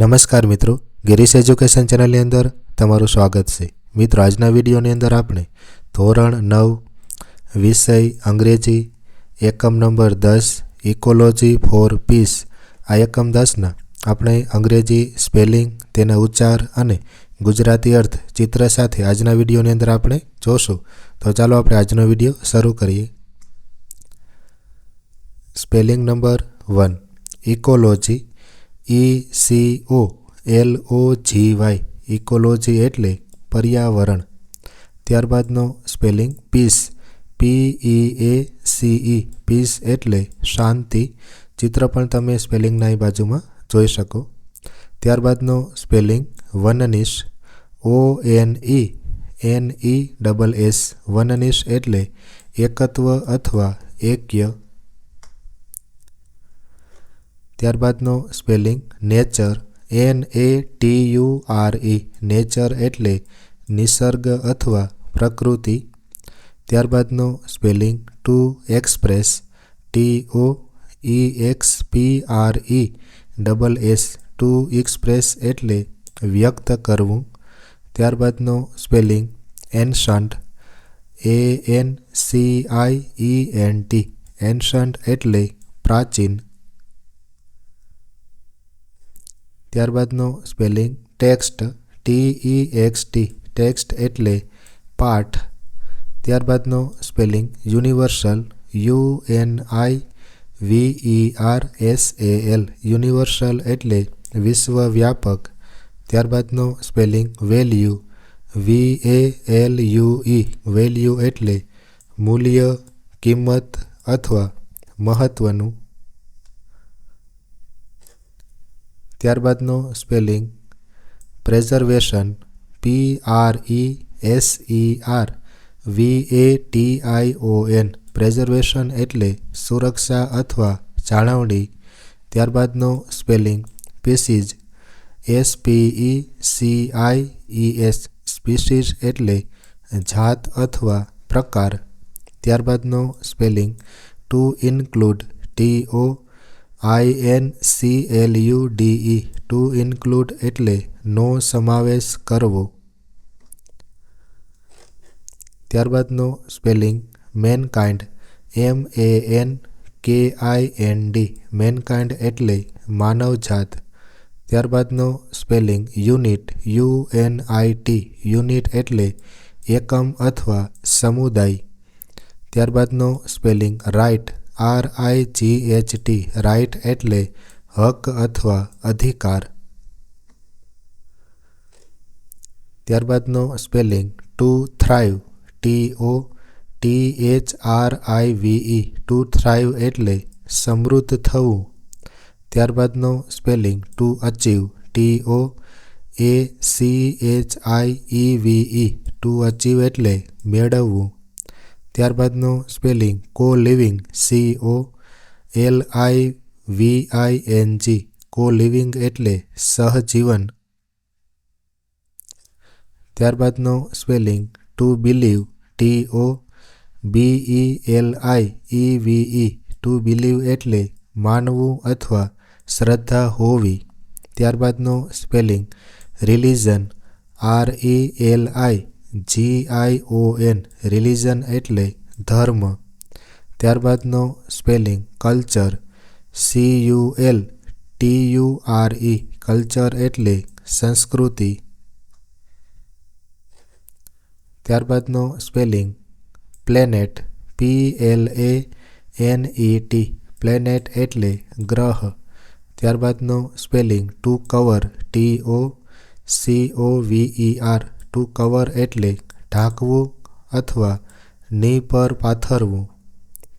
નમસ્કાર મિત્રો ગિરીશ એજ્યુકેશન ચેનલની અંદર તમારું સ્વાગત છે મિત્રો આજના વિડીયોની અંદર આપણે ધોરણ નવ વિષય અંગ્રેજી એકમ નંબર દસ ઇકોલોજી ફોર પીસ આ એકમ દસના આપણે અંગ્રેજી સ્પેલિંગ તેના ઉચ્ચાર અને ગુજરાતી અર્થ ચિત્ર સાથે આજના વિડીયોની અંદર આપણે જોશું તો ચાલો આપણે આજનો વિડીયો શરૂ કરીએ spelling number one ecology E C O L O G Y ecology એટલે પર્યાવરણ ત્યારબાદનો spelling peace P E A C E peace એટલે શાંતિ ચિત્ર પણ તમે સ્પેલિંગના એ બાજુમાં જોઈ શકો ત્યારબાદનો spelling oneness O N E N E double S oneness એટલે એકત્વ અથવા એક્ય ત્યારબાદનો spelling nature N A T U R E nature એટલે નિસર્ગ અથવા પ્રકૃતિ ત્યારબાદનો spelling to express T O E X P R E double S to express એટલે વ્યક્ત કરવું ત્યારબાદનો spelling ancient A e N C I E N T ancient એટલે પ્રાચીન ત્યારબાદનો spelling text T E X T text એટલે પાઠ ત્યારબાદનો spelling universal U N I V E R S A L universal એટલે વિશ્વવ્યાપક ત્યારબાદનો spelling value V A L U E value એટલે મૂલ્ય કિંમત અથવા મહત્ત્વનું ત્યારબાદનો spelling preservation P R E S E R V A T I O N preservation એટલે સુરક્ષા અથવા જાળવણી ત્યારબાદનો spelling species S P E C I E S species એટલે જાત અથવા પ્રકાર ત્યારબાદનો spelling to include T O I N C L U D E to include એટલે નો સમાવેશ કરવો ત્યારબાદનો spelling mankind M A N K I N D mankind એટલે માનવજાત ત્યારબાદનો spelling unit U N I T unit એટલે એકમ અથવા સમુદાય ત્યારબાદનો spelling right R I G H T right એટલે હક અથવા અધિકાર ત્યારબાદનો spelling to thrive T O T H R I V E to thrive એટલે સમૃદ્ધ થવું ત્યારબાદનો spelling to achieve T O A C H I E V E to achieve એટલે મેળવવું ત્યારબાદનું spelling co living C O L I V I N G co living એટલે સહજીવન ત્યારબાદનું spelling to believe T O B E L I E V E to believe એટલે માનવું અથવા શ્રદ્ધા હોવી ત્યારબાદનું spelling religion R E L I G I O N religion એટલે ધર્મ ત્યારબાદનો spelling culture C U L T U R E culture એટલે સંસ્કૃતિ ત્યારબાદનો spelling planet P L A N E T planet એટલે ગ્રહ ત્યારબાદનો spelling to cover T O C O V R two cover એટલે ઢાંકવું અથવા ની પર પાથરવું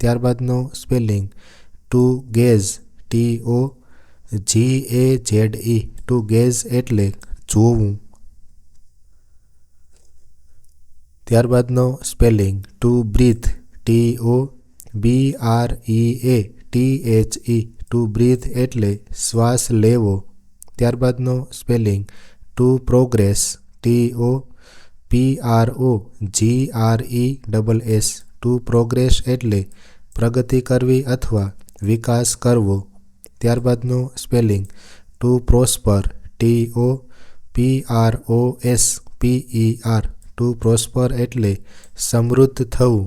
ત્યારબાદનો spelling to gaze T O G A Z E to gaze એટલે જોવું ત્યારબાદનો spelling to breathe T O B R E A T H E to breathe એટલે શ્વાસ લેવો ત્યારબાદનો spelling to progress T O P R O G R E double S to progress એટલે પ્રગતિ કરવી અથવા વિકાસ કરવો ત્યારબાદનું spelling to prosper T O P R O S P E R to prosper એટલે સમૃદ્ધ થવું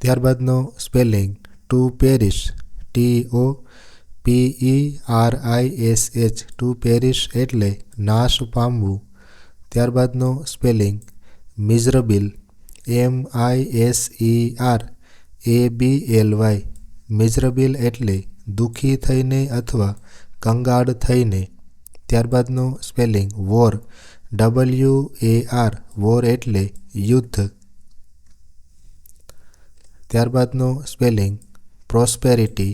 ત્યારબાદનો spelling to perish T O P P E R I S H to perish એટલે નાશ પામવું ત્યારબાદનો spelling miserable M I S E R A B L Y miserable એટલે દુઃખી થઈને અથવા કંગાળ થઈને ત્યારબાદનો spelling war W A R war એટલે યુદ્ધ ત્યારબાદનો spelling prosperity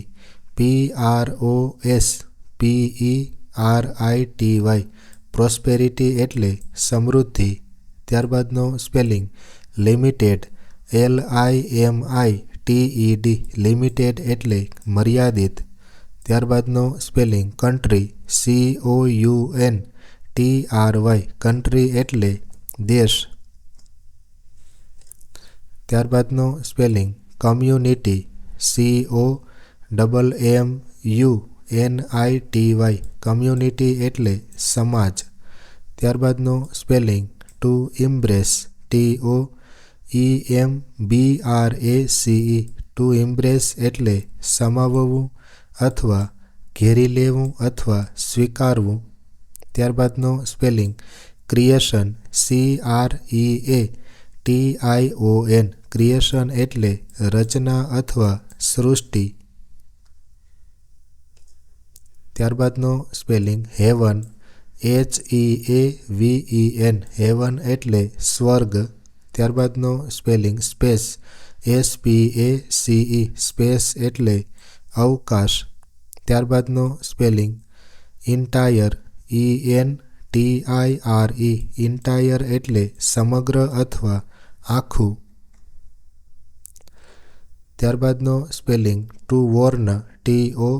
P R O S P E R I T Y prosperity એટલે સમૃદ્ધિ ત્યારબાદનો spelling limited L I M I T E D limited એટલે મર્યાદિત ત્યારબાદનો spelling country C O U N T R Y country એટલે દેશ ત્યારબાદનો spelling community C O double M U N I T Y community એટલે સમાજ ત્યારબાદનો spelling to embrace T O E M B R A C E to embrace એટલે સમાવવું અથવા ઘેરી લેવું અથવા સ્વીકારવું ત્યારબાદનો spelling creation C R E A T I O N creation એટલે રચના અથવા સૃષ્ટિ ત્યારબાદનો spelling heaven H E A V E N heaven એટલે સ્વર્ગ ત્યારબાદનો spelling space S P A C E space એટલે અવકાશ ત્યારબાદનો spelling entire E N T I R E entire એટલે સમગ્ર અથવા આખું ત્યારબાદનો spelling to warn T O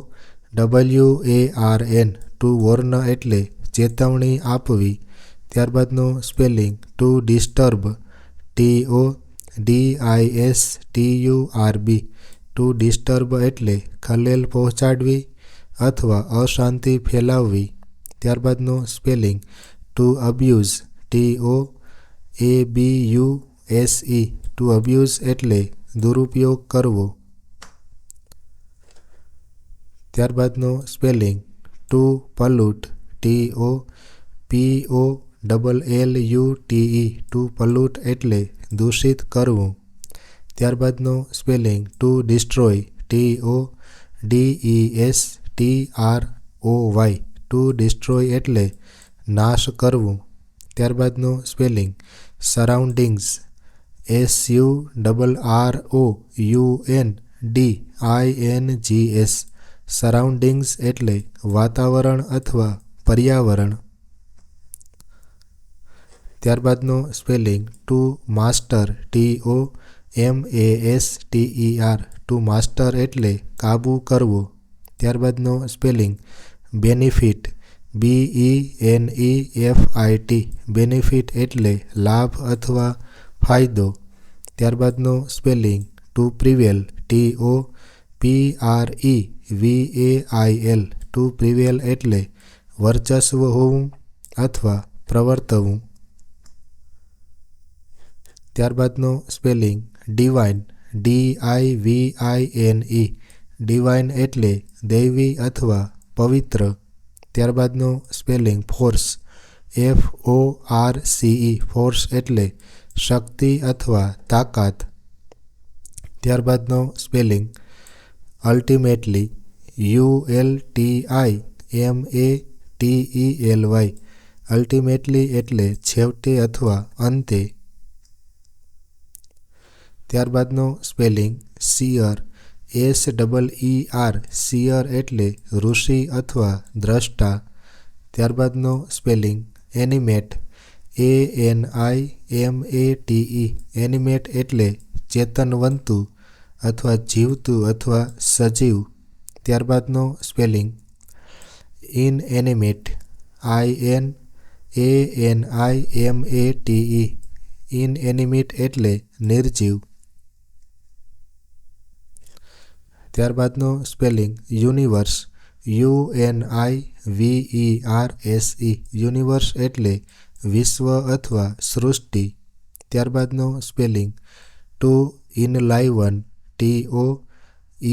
W A R N to warn એટલે ચેતવણી આપવી ત્યારબાદનું spelling to disturb T O D I S T U R B to disturb એટલે ખલેલ પહોંચાડવી અથવા અશાંતિ ફેલાવવી ત્યારબાદનું spelling to abuse T O A B U S E to abuse એટલે દુરુપયોગ કરવો ત્યારબાદનું spelling to pollute T O P O double L U T E to pollute એટલે દૂષિત કરવું ત્યારબાદનું spelling to destroy T O D E S T R O Y to destroy એટલે નાશ કરવું ત્યારબાદનું spelling surroundings S U double R O U N D I N G S surroundings એટલે વાતાવરણ અથવા પર્યાવરણ ત્યારબાદનો spelling to master T O M A S T E R to master એટલે કાબૂ કરવો ત્યારબાદનો spelling benefit B E N E F I T benefit એટલે લાભ અથવા ફાયદો ત્યારબાદનો spelling to prevail T O P R E V A I L to prevail એટલે વર્ચસ્વ હોવું અથવા પ્રવર્તવું ત્યારબાદનો spelling divine D I V I N E divine એટલે દૈવી અથવા પવિત્ર ત્યારબાદનો spelling force F O R C E force એટલે શક્તિ અથવા તાકાત ત્યારબાદનો spelling ultimately U L T I M A T E L Y ultimately એટલે છેવટે અથવા અંતે ત્યારબાદનો spelling seer S double E R seer એટલે ઋષિ અથવા દ્રષ્ટા ત્યારબાદનો spelling animate A N I M A T E animate એટલે ચેતનવંતુ અથવા જીવતું અથવા સજીવ ત્યારબાદનો spelling inanimate I N A N I M A T E in inanimate એટલે નિર્જીવ ત્યારબાદનો spelling universe U N I V E R S E universe એટલે વિશ્વ અથવા સૃષ્ટિ ત્યારબાદનો spelling to in enliven T O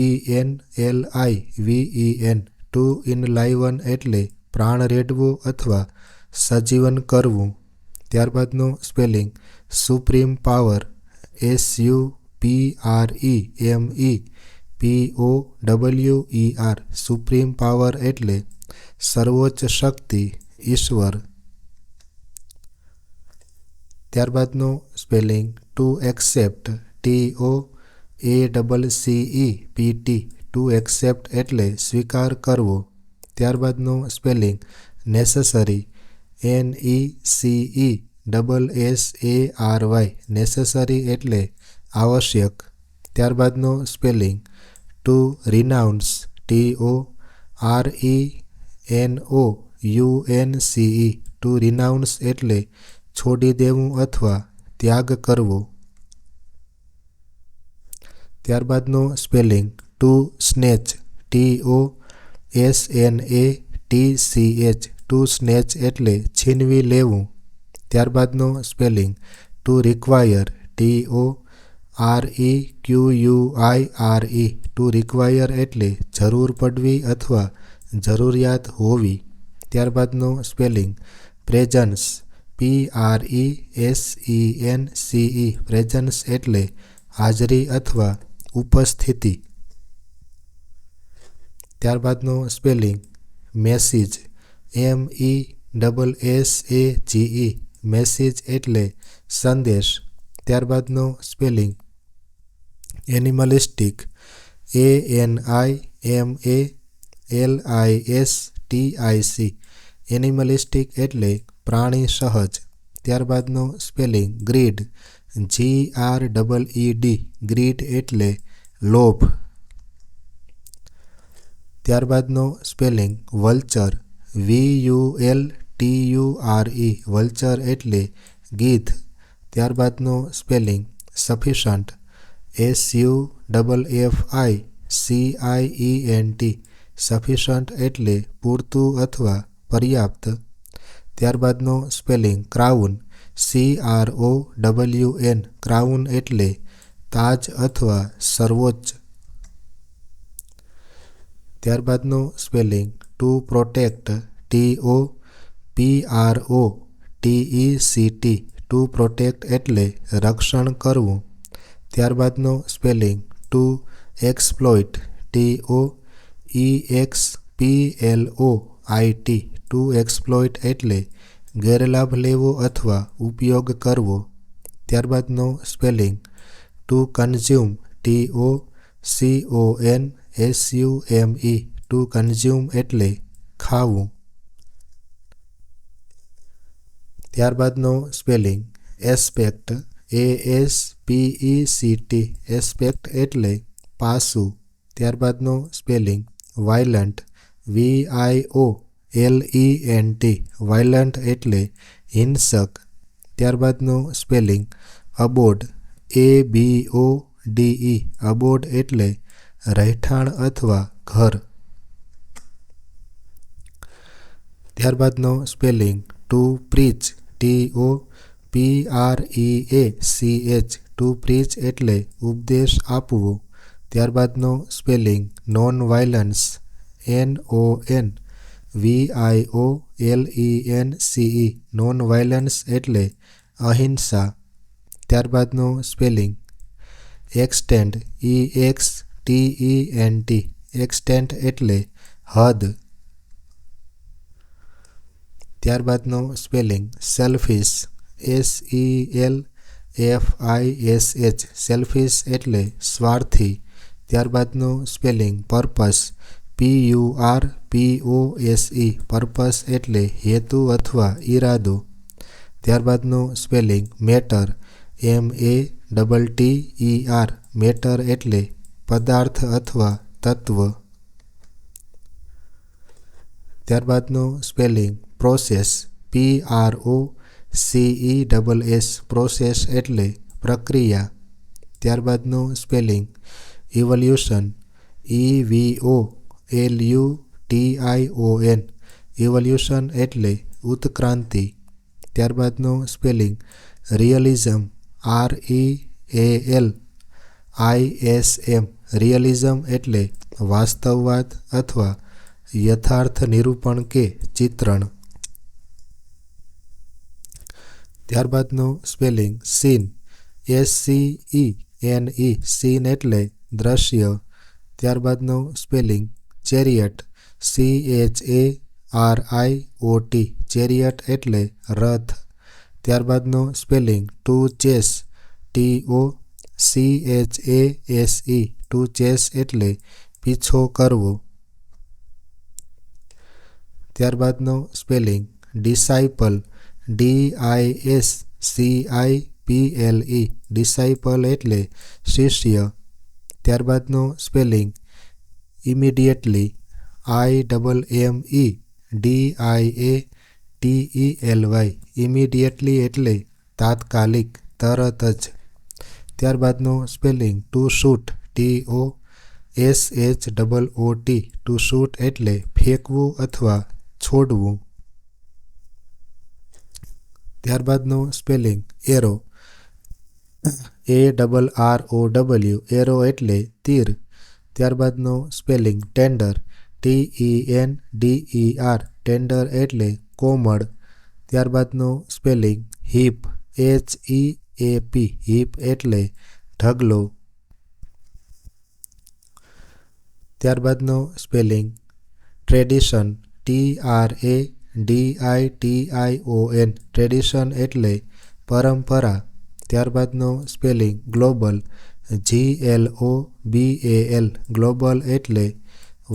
E N L I V E N to in enliven એટલે પ્રાણ રેડવું અથવા સજીવન કરવું ત્યારબાદનું spelling supreme power S U P R E M E P O W E R supreme power એટલે સર્વોચ્ચ શક્તિ ઈશ્વર ત્યારબાદનું spelling to accept T O A double C E P T to accept એટલે સ્વીકાર કરવો ત્યારબાદનું spelling necessary N E C E double S A R Y necessary એટલે આવશ્યક ત્યારબાદનો spelling to renounce T O R E N O U N C C E to renounce એટલે છોડી દેવું અથવા ત્યાગ કરવો ત્યારબાદનું spelling to snatch T O S N A T C H to snatch એટલે છીનવી લેવું ત્યારબાદનું spelling to require T O R E Q U I R E to require એટલે જરૂર પડવી અથવા જરૂરિયાત હોવી ત્યારબાદનું spelling presence P R E S E N C E presence એટલે હાજરી અથવા ઉપસ્થિતિ ત્યારબાદનો spelling message M E double S A G E message એટલે સંદેશ ત્યારબાદનો spelling animalistic A N I M A L I S T I C animalistic એટલે પ્રાણી સહજ ત્યારબાદનો spelling greed G R double E D greed એટલે લોભ ત્યારબાદનો spelling vulture V U L T U R E vulture એટલે ગીધ ત્યારબાદનો spelling sufficient S U double F I C I E N T sufficient એટલે પૂરતું અથવા પર્યાપ્ત ત્યારબાદનો spelling crown C R O W N crown એટલે તાજ અથવા સર્વોચ્ચ ત્યારબાદનું spelling to protect T O P R O T E C T to protect એટલે રક્ષણ કરવું ત્યારબાદનું spelling to exploit T O E X P L O I T to exploit એટલે ગેરલાભ લેવો અથવા ઉપયોગ કરવો ત્યારબાદનો spelling to consume T O C O N S U M E to consume એટલે ખાવું ત્યારબાદનો spelling aspect A S P E C T aspect એટલે પાસું ત્યારબાદનો spelling violent V I O L E N T violent એટલે હિંસક ત્યારબાદનું spelling અબોડ એ બી ઓ D ઈ અબોડ એટલે રહેઠાણ અથવા ઘર ત્યારબાદનો spelling to preach T O P R E A C H to preach એટલે ઉપદેશ આપવો ત્યારબાદનો spelling non violence N O N V I O L E N C E non violence એટલે અહિંસા ત્યારબાદનું spelling extent E X T E N T extent એટલે હદ ત્યારબાદનું spelling selfish S E L F I S H selfish એટલે સ્વાર્થી ત્યારબાદનું spelling purpose P U R S P O S E purpose એટલે હેતુ અથવા ઈરાદો ત્યારબાદનું spelling matter M A double T E R matter એટલે પદાર્થ અથવા તત્વ ત્યારબાદનું spelling process P R O C E double S process એટલે પ્રક્રિયા ત્યારબાદનું spelling evolution E V O L U T I O N evolution એટલે ઉત્ક્રાંતિ ત્યારબાદનું spelling realism R E A L I S M realism એટલે વાસ્તવવાદ અથવા યથાર્થ નિરૂપણ કે ચિત્રણ ત્યારબાદનું spelling scene S C E N E scene એટલે દ્રશ્ય ત્યારબાદનું spelling chariot C H A R I O T chariot એટલે રથ ત્યારબાદનો spelling to chase T O C H A S E to chase એટલે પીછો કરવો ત્યારબાદનો spelling disciple D I S C I P L E disciple એટલે શિષ્ય ત્યારબાદનો spelling immediately I double M E D I A T E L Y immediately એટલે તાત્કાલિક તરત જ ત્યારબાદનું spelling to shoot T O S H double O T to shoot એટલે ફેંકવું અથવા છોડવું ત્યારબાદનું spelling arrow A double R O W arrow એટલે તીર ત્યારબાદનો spelling tender T E N D E R tender એટલે કોમળ ત્યારબાદનો spelling heap H E A P heap એટલે ઢગલો ત્યારબાદનો spelling tradition T R A D I T I O N tradition એટલે પરંપરા ત્યારબાદનો spelling global G L O L global એટલે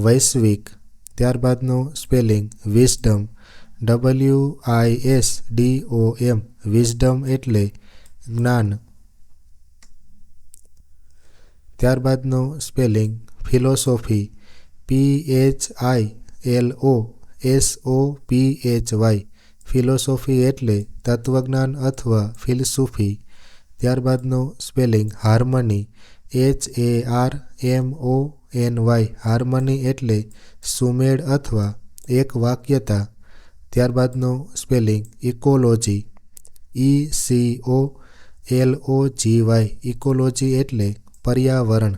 વૈશ્વિક ત્યારબાદનું spelling wisdom W I S D O M wisdom એટલે જ્ઞાન ત્યારબાદનું spelling philosophy P H I L O S O P H Y philosophy એટલે તત્વજ્ઞાન અથવા ફિલસૂફી ત્યારબાદનો spelling harmony H A R M O N Y harmony એટલે સુમેળ અથવા એક વાક્યતા ત્યારબાદનો spelling ecology E C O L O G Y ecology એટલે પર્યાવરણ